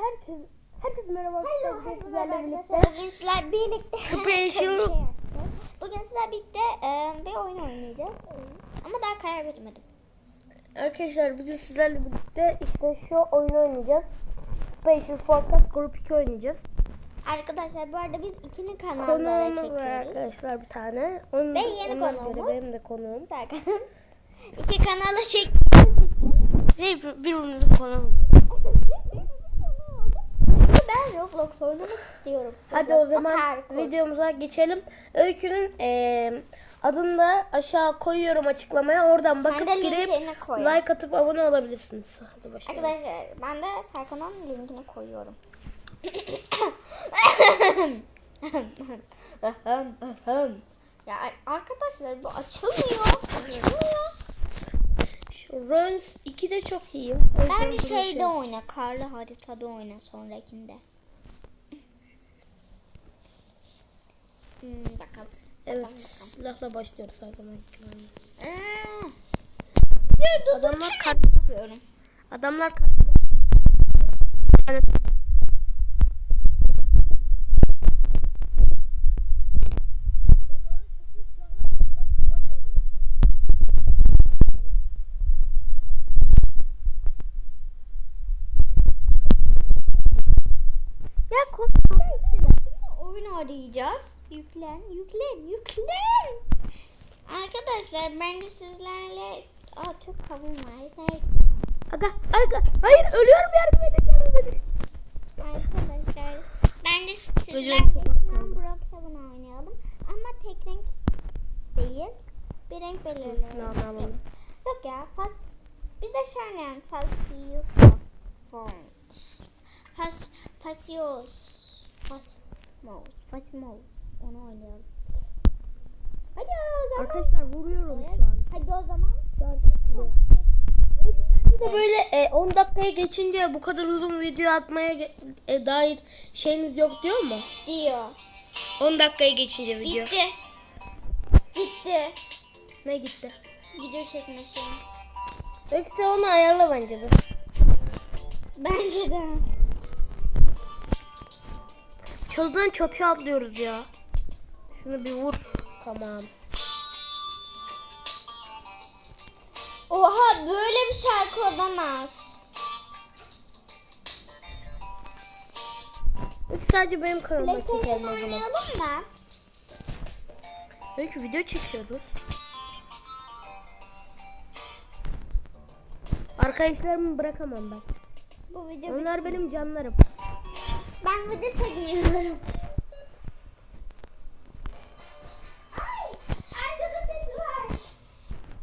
Herkes herkes merhaba arkadaşlar. Bugün sizlerle birlikte Bugün sizler birlikte şey yapacağız. Bugün sizler birlikte e, bir oyun oynayacağız. Ama daha karar vermedim. arkadaşlar bugün sizlerle birlikte işte şu oyunu oynayacağız. Special Forecast Group 2 oynayacağız. Arkadaşlar bu arada biz ikili kanallara Konuğumuz var çekiyoruz. arkadaşlar bir tane. Onun, Ve yeni ondan konuğumuz. Benim de konuğum. Serkan. İki kanala çektiğimiz için. Ve birbirimizin konuğu. Ben Roblox oynamak istiyorum. Hadi o zaman parkur. videomuza geçelim. Öykünün eee adını da aşağı koyuyorum açıklamaya. Oradan bakıp girip like atıp abone olabilirsiniz. Hadi başlayalım. Arkadaşlar ben de Serkan'ın linkini koyuyorum. ya ar- arkadaşlar bu açılmıyor. Açılmıyor. Şu Runs 2'de çok iyiyim. Bence şeyde şey- oyna. Karlı haritada oyna sonrakinde. Hmm, bakalım. Evet, silahla başlıyoruz her zaman. Ya Adamlar kar yapıyorum. adamlar kar Ya Şimdi oyun arayacağız. Yüklen, yüklen, yüklen. Arkadaşlar ben de sizlerle... Aa çok kavun var. Neyse. Aga, aga, hayır ölüyorum yardım edin yardım edin. Arkadaşlar ben de sizlerle kaldı. Brookhaven oynayalım. Ama tek renk değil. Bir renk belirleyelim. Yok ya. Fas, bir de şöyle fas Fas, Fasios. Fasmos. Fasmos. Onu oynayalım. Hadi o zaman. Arkadaşlar vuruyorum şu an. Hadi o zaman. Şu an Bir de böyle e, 10 dakikaya geçince bu kadar uzun video atmaya e, dair şeyiniz yok diyor mu? Diyor. 10 dakikaya geçince video. Gitti. Gitti. Ne gitti? Video çekme şeyi. Yoksa onu ayarla bence de. Bence de. Çalıdan çatıya atlıyoruz ya. Şunu bir vur. Tamam. Oha böyle bir şarkı olamaz. Sadece benim kanalıma çekelim o zaman. oynayalım mı? Peki video çekiyoruz. Arkadaşlarımı bırakamam ben. Bu video Onlar benim canlarım. Ben video çekiyorum. Ay, arkada ses var.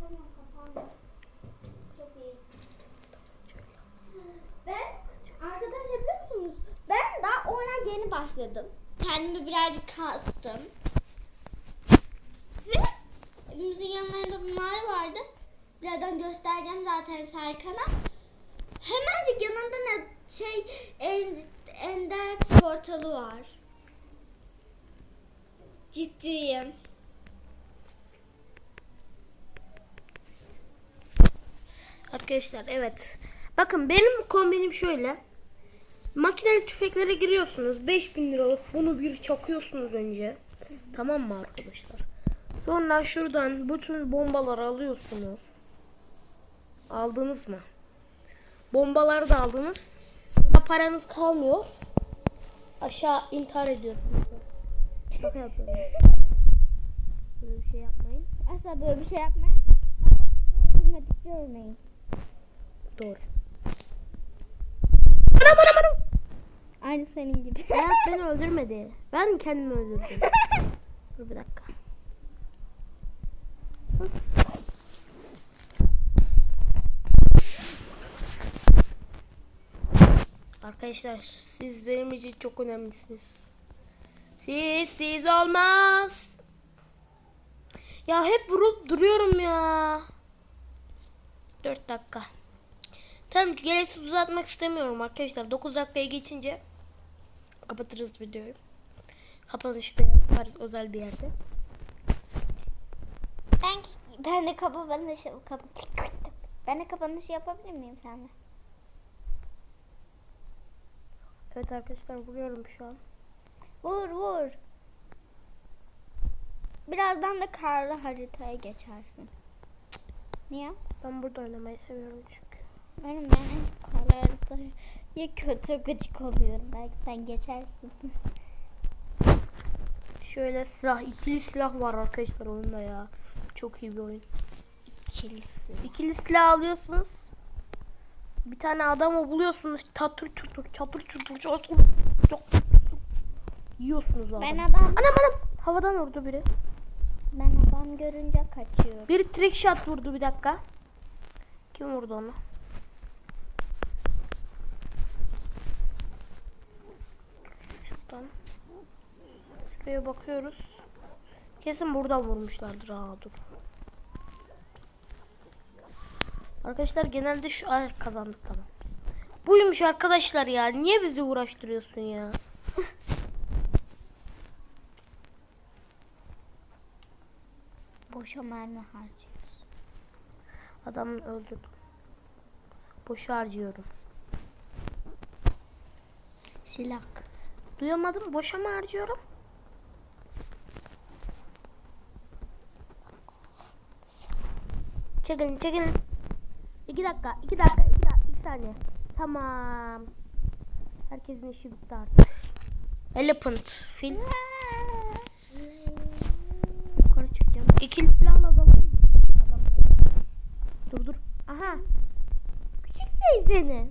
Tamam. Ben arkadaşlar biliyor musunuz? Ben daha oyuna yeni başladım. Kendimi birazcık kastım. Ve evimizin yanlarında bir mağara vardı. Birazdan göstereceğim zaten Serkan'a. Hemencik yanında ne şey en- ender portalı var. Ciddiyim. Arkadaşlar evet. Bakın benim kombinim şöyle. Makineli tüfeklere giriyorsunuz. 5000 liralık bunu bir çakıyorsunuz önce. Tamam mı arkadaşlar? Sonra şuradan bütün bombaları alıyorsunuz. Aldınız mı? Bombaları da aldınız. Sonra paranız kalmıyor. Aşağı intihar ediyorsunuz. Şaka yapıyorum. Böyle bir şey yapmayın. Asla böyle bir şey yapmayın. Öldürmedikçe ölmeyin. Doğru. Anam anam anam. Aynı senin gibi. Hayat beni öldürmedi. Ben kendimi öldürdüm. Dur bir dakika. Arkadaşlar siz benim için çok önemlisiniz. Siz siz olmaz. Ya hep vurup duruyorum ya. 4 dakika. Tamam gereksiz uzatmak istemiyorum arkadaşlar. 9 dakikaya geçince kapatırız videoyu. Kapanışta yaparız özel bir yerde. Ben ben de kapanış kap, ben de kapanış yapabilir miyim seninle? Evet arkadaşlar vuruyorum şu an. Vur vur. Birazdan da karlı haritaya geçersin. Niye? Ben burada oynamayı seviyorum çünkü. Benim ben en çok karlı haritaya kötü gıcık oluyorum. Belki sen geçersin. Şöyle silah, ikili silah var arkadaşlar oyunda ya. Çok iyi bir oyun. Çelisi. İkili silah alıyorsunuz. Bir tane adamı buluyorsunuz. Çatır çutur, çatır çutur, çatır çutur. Yiyorsunuz o Ben adam Anam anam. Havadan vurdu biri. ben adam görünce kaçıyorum. Bir trick shot vurdu bir dakika. Kim vurdu onu? Şuradan. Şuraya bakıyoruz. Kesin buradan vurmuşlardır. Aa dur. Arkadaşlar genelde şu ay kazandık tamam. Buymuş arkadaşlar ya. Niye bizi uğraştırıyorsun ya? Boşa mermi harcıyoruz. Adamı öldürdüm. Boş harcıyorum. Silah. Duyamadım. Boşa mı harcıyorum? Çekilin çekilin. İki dakika, iki dakika, iki dakika, iki saniye. Tamam. Herkesin işi bitti artık. Elephant. Fil. Yukarı çıkacağım. İkili silahla alalım mı? Dur dur. Aha. Küçük şey seni.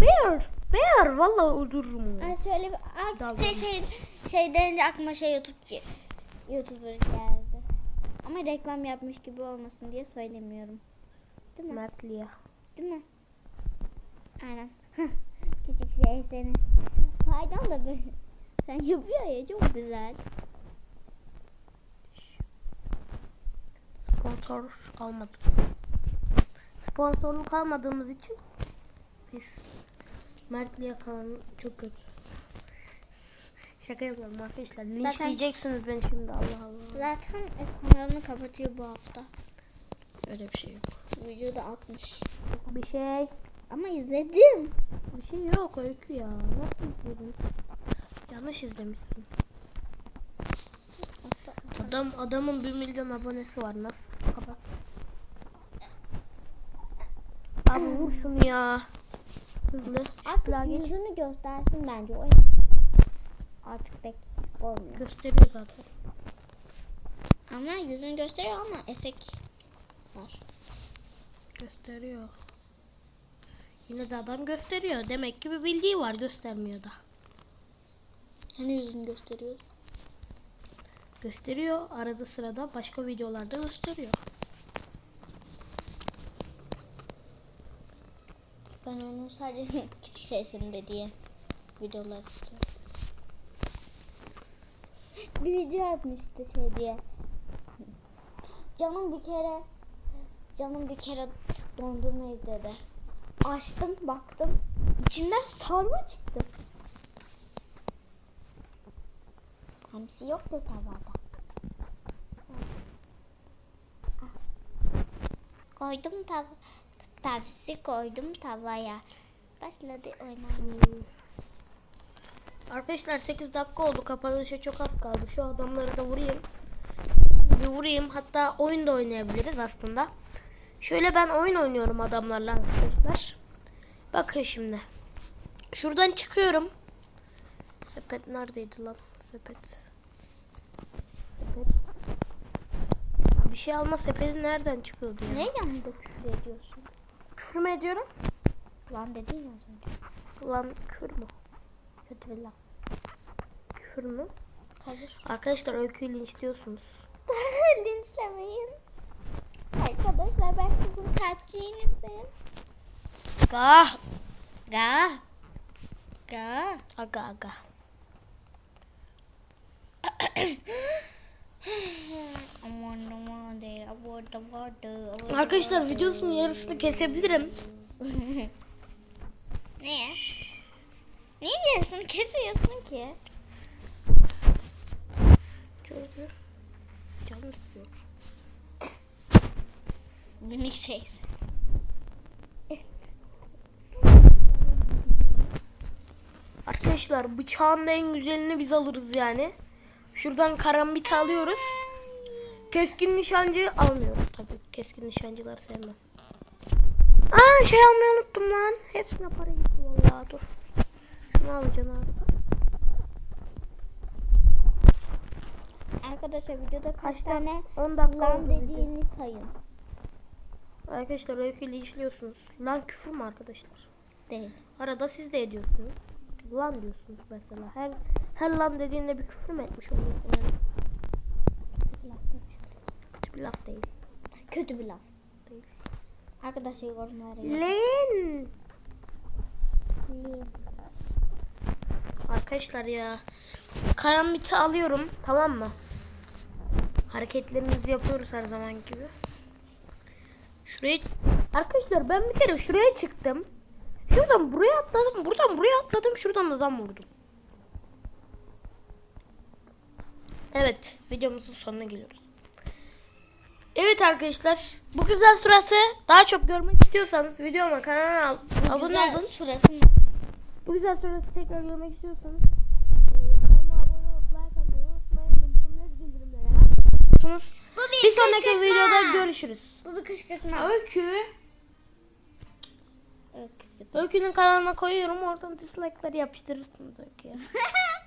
Bear. Bear. Vallahi öldürürüm onu. Ay şöyle bir Ay, şey, şey denince aklıma şey YouTube ge- YouTuber geldi. Ama reklam yapmış gibi olmasın diye söylemiyorum. Değil mi? Mert Lia. Değil mi? Aynen. Küçük şey seni. Faydan da böyle. Sen yapıyor ya çok güzel. Sponsor almadım. Sponsorluk almadığımız için biz Mert Lia kanalı çok kötü. Şaka yapıyorum arkadaşlar. Linçleyeceksiniz beni şimdi Allah Allah. Zaten kanalını kapatıyor bu hafta. Öyle bir şey yok. Vücudu atmış. Bir şey. Ama izledim. Bir şey yok öykü ya. Nasıl izledin? Yanlış izlemişsin. Adam adamın 1 milyon abonesi var nasıl? Kapat. Abi vur şunu ya. Hızlı. Artık geç. yüzünü göstersin bence. O artık pek olmuyor. Gösteriyor zaten. Ama yüzünü gösteriyor ama efekt var. Gösteriyor. Yine de adam gösteriyor. Demek ki bir bildiği var göstermiyor da. Hani yüzünü gösteriyor? Gösteriyor. Arada sırada başka videolarda gösteriyor. Ben onu sadece küçük sesinde diye videolar istiyorum. Bir video yapmıştı şey diye. Canım bir kere canım bir kere dondurma izledi. Açtım baktım. İçinden sarma çıktı. Hamsi yoktu tavada. Koydum tav tavsi koydum tavaya. Başladı oynamaya. Arkadaşlar 8 dakika oldu. Kapanışa çok az kaldı. Şu adamları da vurayım. Bir vurayım. Hatta oyun da oynayabiliriz aslında. Şöyle ben oyun oynuyorum adamlarla arkadaşlar. Bakın şimdi. Şuradan çıkıyorum. Sepet neredeydi lan? Sepet. Sepet. Bir şey alma sepeti nereden çıkıyordu? Ne yanında küfür ediyorsun? Küfür mü ediyorum? Lan dedin ya az önce. Lan küfür mü? Setvillah. Küfür mü? Hayır. Arkadaşlar öyküyü linçliyorsunuz. Linçlemeyin. Arkadaşlar ben kızın kalpçiğinizim. Gah. Ga. Ga. Aga aga. Arkadaşlar videosunun yarısını kesebilirim. Niye? Niye yarısını kesiyorsun ki? Çünkü canım istiyor. Minik şeysi. Ar- Arkadaşlar bıçağın en güzelini biz alırız yani. Şuradan karambit alıyoruz. Keskin nişancı almıyoruz tabii. Keskin nişancıları sevmem. Aa şey almayı unuttum lan. Hepsine para gitti vallahi dur. Şunu alacağım abi. Arkadaşlar videoda kaç Kaç tane 10 dakika lan dediğini sayın. Arkadaşlar öyküyle işliyorsunuz. Lan küfür mü arkadaşlar? Değil. Arada siz de ediyorsunuz. Lan diyorsunuz mesela. Her her lan dediğinde bir küfür mü etmiş oluyorsun yani? Kötü bir laf değil. Kötü bir laf. Değil. Arkadaşlar yorumlara. Lan. Arkadaşlar ya. Karambiti alıyorum. Tamam mı? Hareketlerimizi yapıyoruz her zaman gibi. Şuraya Arkadaşlar ben bir kere şuraya çıktım. Şuradan buraya atladım. Buradan buraya atladım. Şuradan da zam vurdum. Evet. Videomuzun sonuna geliyoruz. Evet arkadaşlar. Bu güzel surası daha çok görmek istiyorsanız videoma kanalıma abone olun. Bu güzel surası tekrar görmek istiyorsanız e, kanalıma abone olup like atmayı unutmayın. Bildirimleri bildirimleri açıyorsunuz. Bu Bir sonraki videoda görüşürüz. Bu bir kışkırtma. Öykü. Evet kışkırtma. Öykü'nün kanalına koyuyorum. Oradan dislike'ları yapıştırırsınız Öykü'ye.